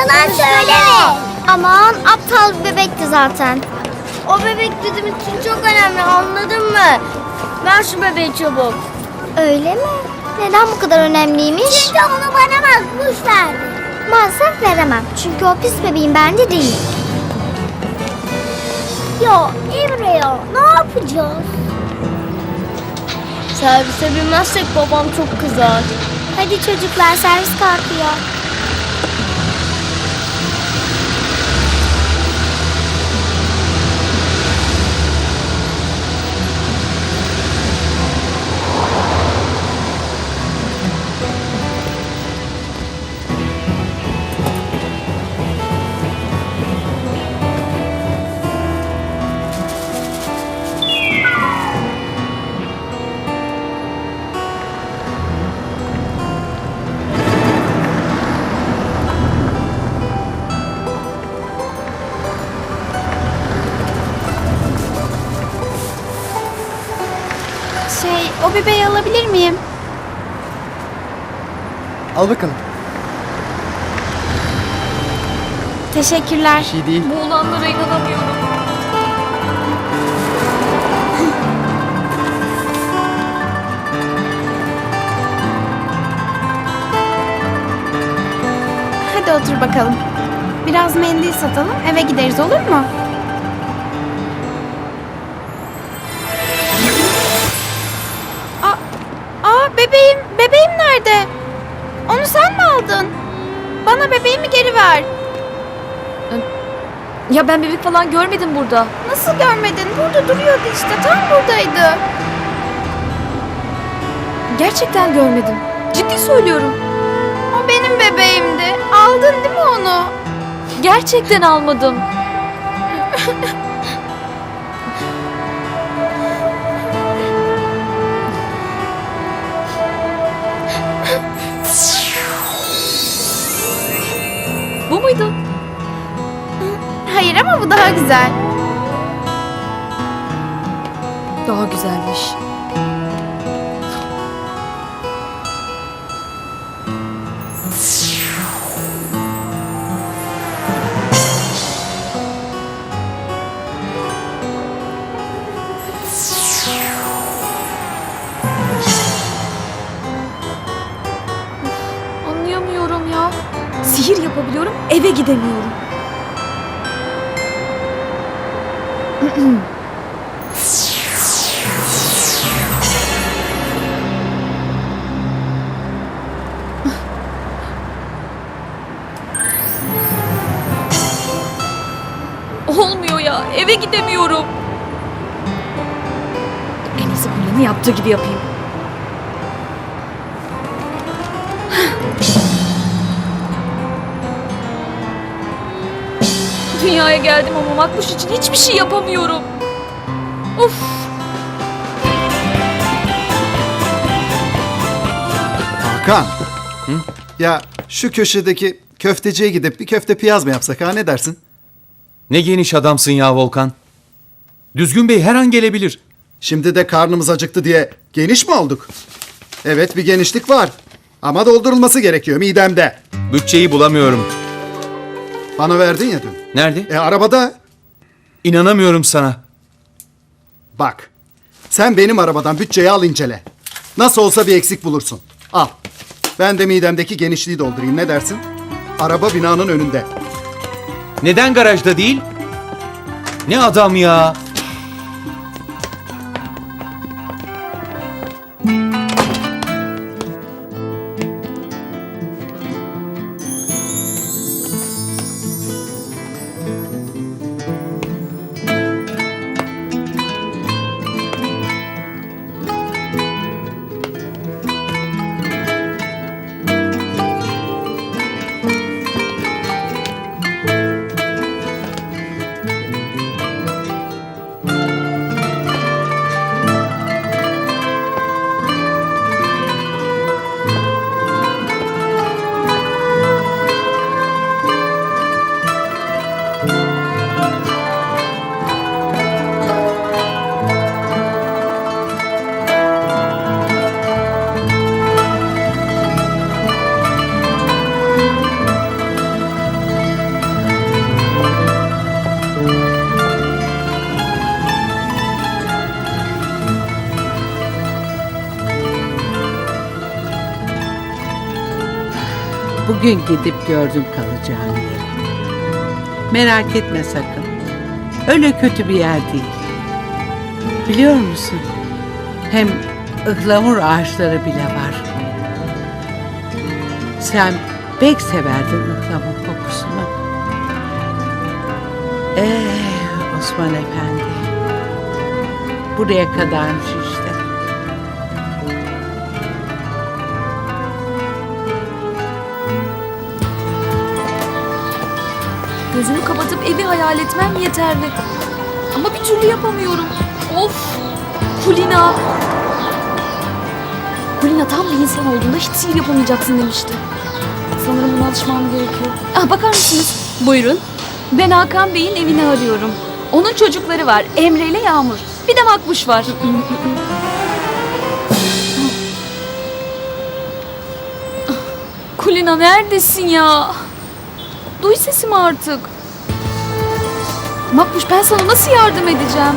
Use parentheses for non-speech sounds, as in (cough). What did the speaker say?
Yalan söyleme. Aman aptal bir bebekti zaten. O bebek bizim için çok önemli anladın mı? Ver şu bebeği çabuk. Öyle mi? Neden bu kadar önemliymiş? Çünkü onu bana bakmış verdi. Maalesef veremem. Çünkü o pis bebeğin bende değil. Ya Emre ya ne yapacağız? Servise binmezsek babam çok kızar. Hadi çocuklar servis kalkıyor. O bebeği alabilir miyim? Al bakalım. Teşekkürler. Bir şey değil. Bu olanlara inanamıyorum. Hadi otur bakalım. Biraz mendil satalım, eve gideriz olur mu? Nerede? Onu sen mi aldın? Bana bebeğimi geri ver. Ya ben bebek falan görmedim burada. Nasıl görmedin? Burada duruyordu işte, tam buradaydı. Gerçekten görmedim. Ciddi söylüyorum. O benim bebeğimdi. Aldın değil mi onu? Gerçekten almadım. (laughs) muydu? Hayır ama bu daha güzel. Daha güzelmiş. Yapabiliyorum, eve gidemiyorum. Olmuyor ya. Eve gidemiyorum. En iyisi Kulin'in yaptığı gibi yapayım. Dünyaya geldim ama Makbuş için hiçbir şey yapamıyorum. Of. Hakan. Ya şu köşedeki köfteciye gidip bir köfte piyaz mı yapsak ha ne dersin? Ne geniş adamsın ya Volkan. Düzgün Bey her an gelebilir. Şimdi de karnımız acıktı diye geniş mi olduk? Evet bir genişlik var. Ama doldurulması gerekiyor midemde. Bütçeyi bulamıyorum. Bana verdin ya dün. Nerede? E arabada. İnanamıyorum sana. Bak. Sen benim arabadan bütçeyi al incele. Nasıl olsa bir eksik bulursun. Al. Ben de midemdeki genişliği doldurayım ne dersin? Araba binanın önünde. Neden garajda değil? Ne adam ya? Bugün gidip gördüm kalacağın yeri. Merak etme sakın. Öyle kötü bir yer değil. Biliyor musun? Hem ıhlamur ağaçları bile var. Sen pek severdin ıhlamur kokusunu. Ee, Osman Efendi. Buraya kadarmış işte. Gözümü kapatıp evi hayal etmem yeterli. Ama bir türlü yapamıyorum. Of! Kulina! Kulina tam bir insan olduğunda hiç sihir yapamayacaksın demişti. Sanırım buna alışmam gerekiyor. Ah bakar mısınız? Buyurun. Ben Hakan Bey'in evini arıyorum. Onun çocukları var. Emre ile Yağmur. Bir de Makbuş var. Kulina neredesin ya? Duy sesimi artık. Makbuş ben sana nasıl yardım edeceğim?